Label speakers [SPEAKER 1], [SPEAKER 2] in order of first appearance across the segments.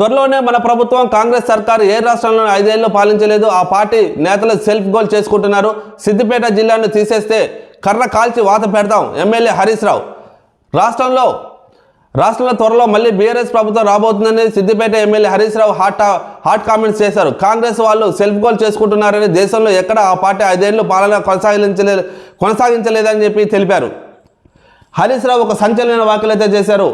[SPEAKER 1] త్వరలోనే మన ప్రభుత్వం కాంగ్రెస్ సర్కారు ఏ రాష్ట్రంలో ఐదేళ్ళు పాలించలేదు ఆ పార్టీ నేతలు సెల్ఫ్ గోల్ చేసుకుంటున్నారు. సిద్దిపేట జిల్లాను తీసేస్తే కర్ర కాల్చి వాత పెడతాం ఎమ్మెల్యే హరీష్ రావు. రాష్ట్రంలో రాష్ట్రంలో త్వరలో మళ్ళీ బీఆర్ఎస్ ప్రభుత్వం రాబోతుందని Siddipet MLA Harish Rao hot hot comments చేశారు. కాంగ్రెస్ వాళ్ళు సెల్ఫ్ గోల్ చేసుకుంటున్నారని దేశంలో ఎక్కడ ఆ పార్టీ ఐదేళ్ళు పాలన కొనసాగించలేదు కొనసాగించలేదని చెప్పి తెలిపారు. హరీష్ రావు ఒక సంచలన వ్యాఖ్యలు అయితే చేశారు.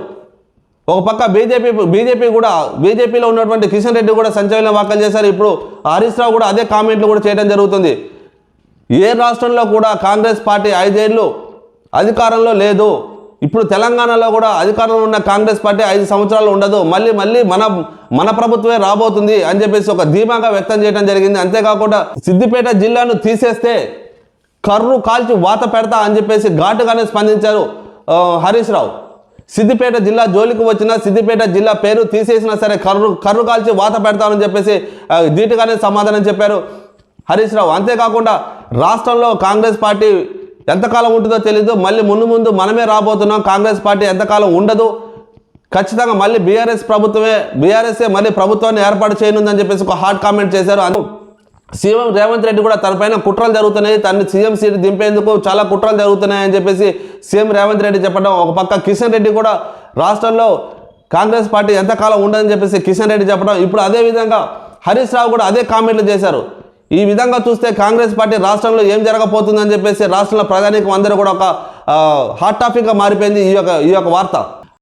[SPEAKER 1] ఒక పక్క బీజేపీ బీజేపీ కూడా బీజేపీలో ఉన్నటువంటి కిషన్ రెడ్డి కూడా సంచలన వ్యాఖ్యలు చేశారు. ఇప్పుడు హరీష్ రావు కూడా అదే కామెంట్లు కూడా చేయడం జరుగుతుంది. ఏ రాష్ట్రంలో కూడా కాంగ్రెస్ పార్టీ ఐదేళ్ళు అధికారంలో లేదు. ఇప్పుడు తెలంగాణలో కూడా అధికారంలో ఉన్న కాంగ్రెస్ పార్టీ ఐదు సంవత్సరాలు ఉండదు. మళ్ళీ మళ్ళీ మన మన ప్రభుత్వమే రాబోతుంది అని చెప్పేసి ఒక ధీమాగా వ్యక్తం చేయడం జరిగింది. అంతేకాకుండా సిద్దిపేట జిల్లాను తీసేస్తే కర్రు కాల్చి వాత పెడతా అని చెప్పేసి ఘాటుగానే స్పందించారు హరీష్ రావు. సిద్దిపేట జిల్లా జోలికి వచ్చిన సిద్దిపేట జిల్లా పేరు తీసేసినా సరే కర్రు కర్రు కాల్చి వాత పెడతామని చెప్పేసి ధీటుగానే సమాధానం చెప్పారు. హరీష్ రావు అంతేకాకుండా రాష్ట్రంలో కాంగ్రెస్ పార్టీ ఎంతకాలం ఉంటుందో తెలీదు. మళ్ళీ ముందు ముందు మనమే రాబోతున్నాం. కాంగ్రెస్ పార్టీ ఎంతకాలం ఉండదు. ఖచ్చితంగా మళ్ళీ బీఆర్ఎస్ ప్రభుత్వమే బీఆర్ఎస్ఏ మళ్ళీ ప్రభుత్వాన్ని ఏర్పాటు చేయనుందని చెప్పేసి ఒక హాట్ కామెంట్ చేశారు. అందు సీఎం రేవంత్ రెడ్డి కూడా తనపైన కుట్రలు జరుగుతున్నాయి. తనని సీఎం సీట్ దింపేందుకు చాలా కుట్రలు జరుగుతున్నాయని చెప్పేసి సీఎం రేవంత్ రెడ్డి చెప్పడం ఒక పక్క కిషన్ రెడ్డి కూడా రాష్ట్రంలో కాంగ్రెస్ పార్టీ ఎంతకాలం ఉండదని చెప్పేసి కిషన్ రెడ్డి చెప్పడం. ఇప్పుడు అదే విధంగా హరీష్ రావు కూడా అదే కామెంట్లు చేశారు. ఈ విధంగా చూస్తే కాంగ్రెస్ పార్టీ రాష్ట్రంలో ఏం జరగబోతుందని చెప్పేసి రాష్ట్రంలో ప్రధానికం అందరూ కూడా ఒక హాట్ టాపిక్గా మారిపోయింది ఈ యొక్క ఈ యొక్క వార్త.